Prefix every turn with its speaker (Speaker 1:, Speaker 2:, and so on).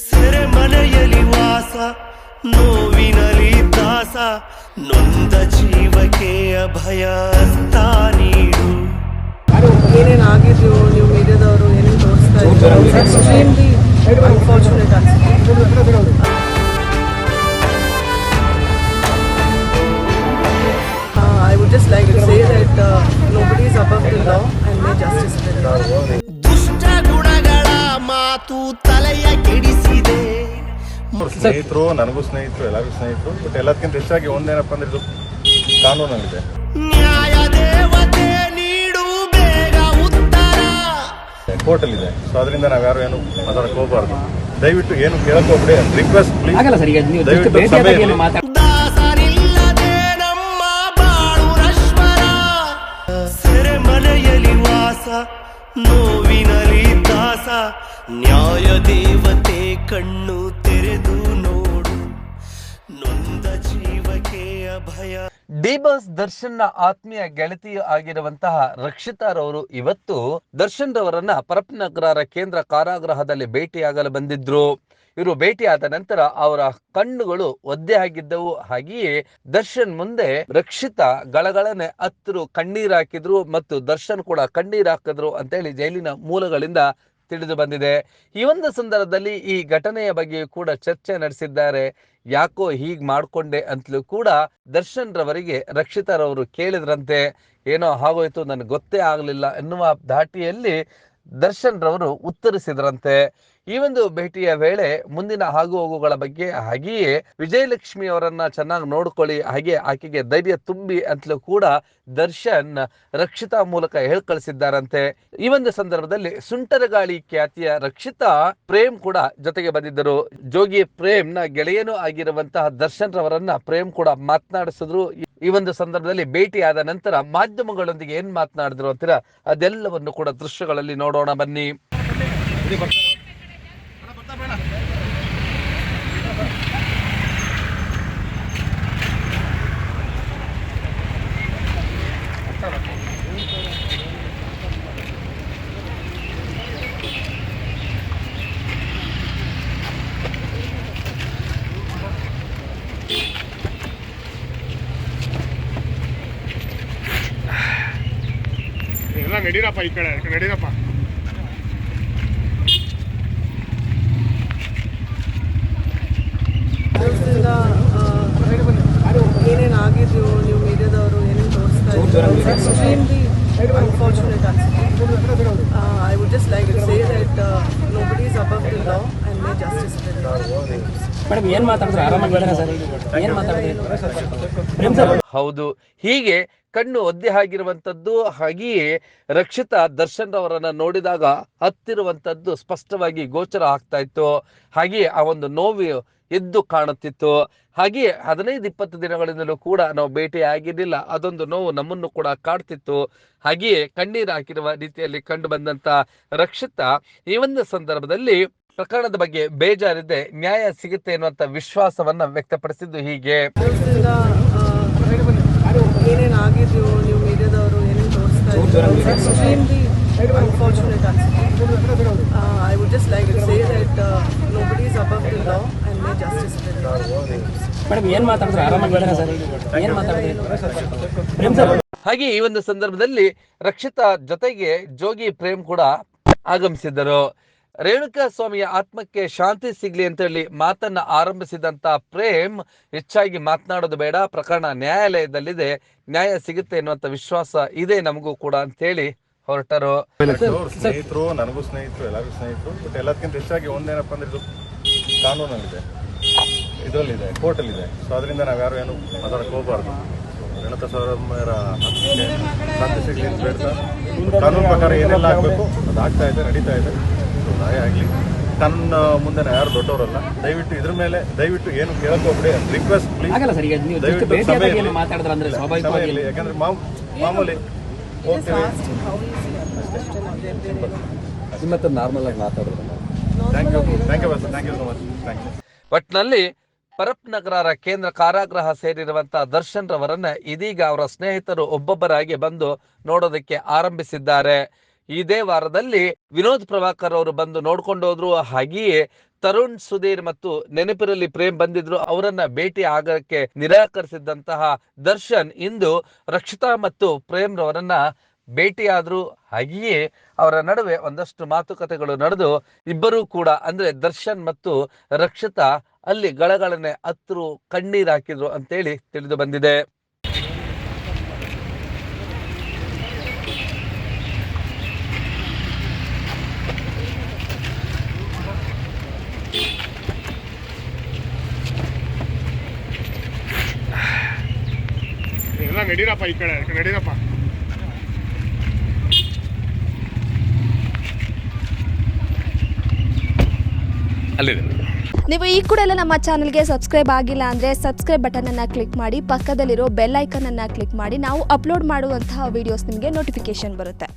Speaker 1: ಸೆರೆಮನೆಯಲಿ ವಾಸ ನೋವಿನಲಿ ದಾಸ ನೊಂದ ಜೀವಕ್ಕೆ ಅಭಯ ನೀಡು.
Speaker 2: ಏನೇನು ಆಗಿದೆಯೋ ನೀವು ಮೀಡಿಯಾದವರು ಏನೇನು ತೋರಿಸ್ತಾ ಇದ್ರು ಎಕ್ಸ್ಟ್ರೀಮ್ಲಿ ಅನ್ಫಾರ್ಚುನೇಟ್ ಅನ್ಸುತ್ತೆ I would just like to say that nobody is above the law and may justice
Speaker 1: ದುಷ್ಟ ಗುಣಗಳ ಮಾತು ತಲೆಯ ಕೆಡಿಸಿದೆ.
Speaker 3: ಸ್ನೇಹಿತರು ನನಗೂ ಸ್ನೇಹಿತರು ಎಲ್ಲರಿಗೂ ಸ್ನೇಹಿತರು ಬಟ್ ಎಲ್ಲದಕ್ಕಿಂತ ಹೆಚ್ಚಾಗಿ ಒಂದೇನಪ್ಪ ಅಂದ್ರೆ ಇದು ಕಾನೂನಲ್ಲಿದೆ.
Speaker 1: ನ್ಯಾಯ ದೇವತೆ ನೀಡು ಬೇಗ ಉತ್ತರ.
Speaker 3: ಕೋರ್ಟಲ್ಲಿದೆ. ಸೊ ಅದರಿಂದ ನಾವ್ಯಾರು ಏನು ಮಾತಾಡಕ್ ಹೋಗ್ಬಾರ್ದು. ದಯವಿಟ್ಟು ಏನು ಕೇಳಕ್ ಹೋಗ್ಬೇಡಿ. ರಿಕ್ವೆಸ್ಟ್ ಪ್ಲೀಸ್
Speaker 4: ಆಗಲ್ಲ ಸರ್ ಈಗ ನೀವು
Speaker 3: ದಯವಿಟ್ಟು
Speaker 4: ಭೇಟಿಯಾದಾಗ
Speaker 3: ಸಭೆಯಲ್ಲಿ
Speaker 4: ಏನು ಮಾತಾಡ
Speaker 1: ದಾಸರಿಲ್ಲದೆ ನಮ್ಮ ಬಾಳು ನಶ್ವರ ಸೆರೆಮನೆಯಲಿ ವಾಸ ನೋವಿನಲಿ ದಾಸ ನ್ಯಾಯ ದೇವತೆ ಕಣ್ಣು ತೆರೆದು ನೋಡು. ನೊಂದ ಜೀವಕ್ಕೆ ಅಭಯ.
Speaker 5: ಡಿ ಬಾಸ್ ದರ್ಶನ್ನ ಆತ್ಮೀಯ ಗೆಳತಿಯೂ ಆಗಿರುವಂತಹ ರಕ್ಷಿತಾರವರು ಇವತ್ತು ದರ್ಶನ್ ರವರನ್ನ ಪರಪ್ನಗರ ಕೇಂದ್ರ ಕಾರಾಗೃಹದಲ್ಲಿ ಭೇಟಿಯಾಗಲು ಬಂದಿದ್ರು. ಇವರು ಭೇಟಿಯಾದ ನಂತರ ಅವರ ಕಣ್ಣುಗಳು ಒದ್ದೆ ಆಗಿದ್ದವು. ಹಾಗೆಯೇ ದರ್ಶನ್ ಮುಂದೆ ರಕ್ಷಿತ ಗಳಗಳನೆ ಹತ್ತರು ಕಣ್ಣೀರ್ ಹಾಕಿದ್ರು ಮತ್ತು ದರ್ಶನ್ ಕೂಡ ಕಣ್ಣೀರ್ ಹಾಕಿದ್ರು ಅಂತೇಳಿ ಜೈಲಿನ ಮೂಲಗಳಿಂದ ತಿಳಿದು ಬಂದಿದೆ. ಈ ಒಂದು ಸಂದರ್ಭದಲ್ಲಿ ಈ ಘಟನೆಯ ಬಗ್ಗೆ ಕೂಡ ಚರ್ಚೆ ನಡೆಸಿದ್ದಾರೆ. ಯಾಕೋ ಹೀಗ್ ಮಾಡ್ಕೊಂಡೆ ಅಂತಲೂ ಕೂಡ ದರ್ಶನ್ ರವರಿಗೆ ರಕ್ಷಿತಾರವರು ಕೇಳಿದ್ರಂತೆ. ಏನೋ ಆಗೋಯ್ತು ನನಗೆ ಗೊತ್ತೇ ಆಗಲಿಲ್ಲ ಎನ್ನುವ ಧಾಟಿಯಲ್ಲಿ ದರ್ಶನ್ ರವರು ಉತ್ತರಿಸಿದ್ರಂತೆ, ಈ ಒಂದು ಭೇಟಿಯ ವೇಳೆ ಮುಂದಿನ ಹಾಗು ಹೋಗುಗಳ ಬಗ್ಗೆ ಹಾಗೆಯೇ ವಿಜಯಲಕ್ಷ್ಮಿ ಅವರನ್ನ ಚೆನ್ನಾಗಿ ನೋಡ್ಕೊಳ್ಳಿ, ಹಾಗೆ ಆಕೆಗೆ ಧೈರ್ಯ ತುಂಬಿ ಅಂತಲೂ ಕೂಡ ದರ್ಶನ್ ರಕ್ಷಿತಾ ಮೂಲಕ ಹೇಳ್ಕಳಿಸಿದ್ದಾರಂತೆ ಈ ಒಂದು ಸಂದರ್ಭದಲ್ಲಿ ಸುಂಟರಗಾಳಿ ಖ್ಯಾತಿಯ ರಕ್ಷಿತಾ ಪ್ರೇಮ್ ಕೂಡ ಜೊತೆಗೆ ಬಂದಿದ್ದರು. ಜೋಗಿ ಪ್ರೇಮ್ನ ಗೆಳೆಯನೂ ಆಗಿರುವಂತಹ ದರ್ಶನ್ ರವರನ್ನ ಪ್ರೇಮ್ ಕೂಡ ಮಾತನಾಡಿಸಿದ್ರು. ಈ ಒಂದು ಸಂದರ್ಭದಲ್ಲಿ ಭೇಟಿಯಾದ ನಂತರ ಮಾಧ್ಯಮಗಳೊಂದಿಗೆ ಏನ್ ಮಾತನಾಡಿದ್ರು ಅಂತೀರಾ? ಅದೆಲ್ಲವನ್ನು ಕೂಡ ದೃಶ್ಯಗಳಲ್ಲಿ ನೋಡೋಣ ಬನ್ನಿ
Speaker 6: ಎಲ್ಲ ನಡೀರಪ್ಪ ಈ ಕಡೆ. ನಡೀರಪ್ಪ.
Speaker 2: ಏನೇನು ಆಗಿದೆಯೋ ನೀವು ಮೀಡಿಯಾದವರು ಏನೇನು ತೋರಿಸ್ತಾ ಎಕ್ಸ್ಟ್ರೀಮ್ಲಿ ಅನ್ಫಾರ್ಚುನೇಟ್ ಅನ್ಸುತ್ತೆ. I would just like to say that nobody is above the law and may justice
Speaker 4: madam ಏನು ಮಾತಾಡಿದ್ರೆ? ಸರ್? ಏನು ಮಾತಾಡಿದ್ರೆ?
Speaker 5: ಹೌದು. ಹೀಗೆ ಕಣ್ಣು ಒದ್ದೆ ಆಗಿರುವಂತದ್ದು ಹಾಗೆಯೇ ರಕ್ಷಿತಾ ದರ್ಶನ್ ಅವರನ್ನ ನೋಡಿದಾಗ ಹತ್ತಿರುವಂಥದ್ದು ಸ್ಪಷ್ಟವಾಗಿ ಗೋಚರ ಆಗ್ತಾ ಇತ್ತು. ಹಾಗೆಯೇ ಆ ಒಂದು ನೋವು ಎದ್ದು ಕಾಣುತ್ತಿತ್ತು. ಹಾಗೆಯೇ ಹದಿನೈದು, ಇಪ್ಪತ್ತು ದಿನಗಳಿಂದಲೂ ಕೂಡ ನಾವು ಭೇಟಿ ಆಗಿರಲಿಲ್ಲ ಅದೊಂದು ನೋವು ನಮ್ಮನ್ನು ಕೂಡ ಕಾಡ್ತಿತ್ತು. ಹಾಗೆಯೇ ಕಣ್ಣೀರು ಹಾಕಿರುವ ರೀತಿಯಲ್ಲಿ ಕಂಡು ಬಂದಂತ ರಕ್ಷಿತಾ ಈ ಒಂದು ಸಂದರ್ಭದಲ್ಲಿ ಪ್ರಕರಣದ ಬಗ್ಗೆ ಬೇಜಾರಿದೆ. ನ್ಯಾಯ ಸಿಗುತ್ತೆ ಎನ್ನುವಂತ ವಿಶ್ವಾಸವನ್ನ ವ್ಯಕ್ತಪಡಿಸಿದ್ದು ಹೀಗೆ.
Speaker 2: ಏನೇನು ಆಗಿದೆಯೋ ನೀವು ಮೀಡಿಯಾದವರು ಏನೇನು ತೋರಿಸ್ತಾ ಇದ್ರು ಎಕ್ಸ್ಟ್ರೀಮ್ಲಿ ಅನ್ಫಾರ್ಚುನೇಟ್ ಅನ್ಸುತ್ತೆ I would just like to say that nobody is above the law and may justice
Speaker 4: madam ಏನ್ ಮಾತಾಡಿದ್ರೆ? ಆರಾಮಾಗಿದ್ದಾರೆ ಸರ್? ಏನ್ ಮಾತಾಡಿದ್ರೆ? ಸರ್.
Speaker 5: ಹಾಗೆ ಈ ಒಂದು ಸಂದರ್ಭದಲ್ಲಿ ರಕ್ಷಿತಾ ಜೊತೆಗೆ ಜೋಗಿ ಪ್ರೇಮ್ ಕೂಡ ಆಗಮಿಸಿದ್ದರು. ರೇಣುಕಾ ಸ್ವಾಮಿಯ ಆತ್ಮಕ್ಕೆ ಶಾಂತಿ ಸಿಗ್ಲಿ ಅಂತ ಹೇಳಿ ಮಾತನ್ನ ಆರಂಭಿಸಿದಂತ ಪ್ರೇಮ್ ಹೆಚ್ಚಾಗಿ ಮಾತನಾಡೋದು ಬೇಡ ಪ್ರಕರಣ ನ್ಯಾಯಾಲಯದಲ್ಲಿದೆ ನ್ಯಾಯ ಸಿಗುತ್ತೆ ಎನ್ನುವಂತ ವಿಶ್ವಾಸ ಇದೆ ನಮಗೂ ಕೂಡ ಅಂತೇಳಿ ಹೊರಟರು.
Speaker 3: ಅವ್ರ ಸ್ನೇಹಿತರು ನನಗೂ ಸ್ನೇಹಿತರು ಎಲ್ಲರಿಗೂ ಸ್ನೇಹಿತರು ಬಟ್ ಎಲ್ಲದಕ್ಕಿಂತ ಹೆಚ್ಚಾಗಿ ಒಂದೇನಪ್ಪ ಅಂದ್ರೆ ಇದು ಕಾನೂನಲ್ಲಿದೆ. ಇದರಲ್ಲಿದೆ ಕೋರ್ಟಲ್ಲಿದೆ. ಸೊ ಅದರಿಂದ ನಾವ್ಯಾರು ಏನು ಮಾತಾಡಕ್ ಹೋಗ್ಬಾರ್ದು. ರೇಣುಕಾ ಸ್ವಾಮಿಯರ ಆತ್ಮಕ್ಕೆ ಶಾಂತಿ ಸಿಗ್ಲಿ ಅಂತ ಬೇಡ್ತಾ ಕಾನೂನು ಪ್ರಕಾರ ಏನೆಲ್ಲ ಆಗಬೇಕು ಅದು ಆಗ್ತಾ ಇದೆ ನಡೀತಾ ಇದೆ. ನ್ಯಾಯ ಆಗಲಿ. ತನ್ನ ಮುಂದೆ ಯಾರು ದೊಡ್ಡವರಲ್ಲ. ದಯವಿಟ್ಟು ಇದ್ರ ಮೇಲೆ ದಯವಿಟ್ಟು ಏನು ಕೇಳಕೋಬೇಡಿ ರಿಕ್ವೆಸ್ಟ್ ಪ್ಲೀಸ್ ದಯವಿಟ್ಟು ಯಾಕಂದ್ರೆ ಮಾಮ್- ಮಾಮೂಲಿ ಹೋಗ್ತೀವಿ.
Speaker 4: ನಿಮ್ಮ ಹತ್ರ ನಾರ್ಮಲ್ ಆಗಿ ಮಾತಾಡೋದು.
Speaker 3: Thank you thank you thank you so much thank you
Speaker 5: ಒಟ್ನಲ್ಲಿ ಪರಪ್ ನಗರ ಕೇಂದ್ರ ಕಾರಾಗೃಹ ಸೇರಿರುವಂತಹ ದರ್ಶನ್ ರವರನ್ನ ಇದೀಗ ಅವರ ಸ್ನೇಹಿತರು ಒಬ್ಬೊಬ್ಬರಾಗಿ ಬಂದು ನೋಡೋದಕ್ಕೆ ಆರಂಭಿಸಿದ್ದಾರೆ. ಇದೇ ವಾರದಲ್ಲಿ ವಿನೋದ್ ಪ್ರಭಾಕರ್ ಅವರು ಬಂದು ನೋಡ್ಕೊಂಡು ಹೋದ್ರು. ಹಾಗೆಯೇ ತರುಣ್, ಸುಧೀರ್ ಮತ್ತು ನೆನಪಿರಲಿ ಪ್ರೇಮ್ ಬಂದಿದ್ರು. ಅವರನ್ನ ಭೇಟಿ ಆಗಕ್ಕೆ ನಿರಾಕರಿಸಿದಂತಹ ದರ್ಶನ್ ಇಂದು ರಕ್ಷಿತಾ ಮತ್ತು ಪ್ರೇಮ್ ರವರನ್ನ ಭೇಟಿಯಾದ್ರು. ಹಾಗೆಯೇ ಅವರ ನಡುವೆ ಒಂದಷ್ಟು ಮಾತುಕತೆಗಳು ನಡೆದು ಇಬ್ಬರೂ ಕೂಡ, ಅಂದ್ರೆ ದರ್ಶನ್ ಮತ್ತು ರಕ್ಷಿತಾ, ಅಲ್ಲಿ ಗಳಗಳನೆ ಹತ್ರು ಕಣ್ಣೀರ್ ಹಾಕಿದ್ರು ಅಂತೇಳಿ ತಿಳಿದು ಬಂದಿದೆ
Speaker 6: ಎಲ್ಲ ನಡೀರಪ್ಪ ಈ ಕಡೆ ನಡೀರಪ್ಪ?
Speaker 5: ಅಲ್ಲಿದೆ.
Speaker 7: ನೀವು ಈ ಕೂಡ ಎಲ್ಲ ನಮ್ಮ ಚಾನಲ್ಗೆ ಸಬ್ಸ್ಕ್ರೈಬ್ ಆಗಿಲ್ಲ ಅಂದರೆ ಸಬ್ಸ್ಕ್ರೈಬ್ ಬಟನನ್ನು ಕ್ಲಿಕ್ ಮಾಡಿ ಪಕ್ಕದಲ್ಲಿರೋ ಬೆಲ್ ಐಕನನ್ನು ಕ್ಲಿಕ್ ಮಾಡಿ ನಾವು ಅಪ್ಲೋಡ್ ಮಾಡುವಂತಹ ವೀಡಿಯೋಸ್ ನಿಮಗೆ ನೋಟಿಫಿಕೇಶನ್ ಬರುತ್ತೆ.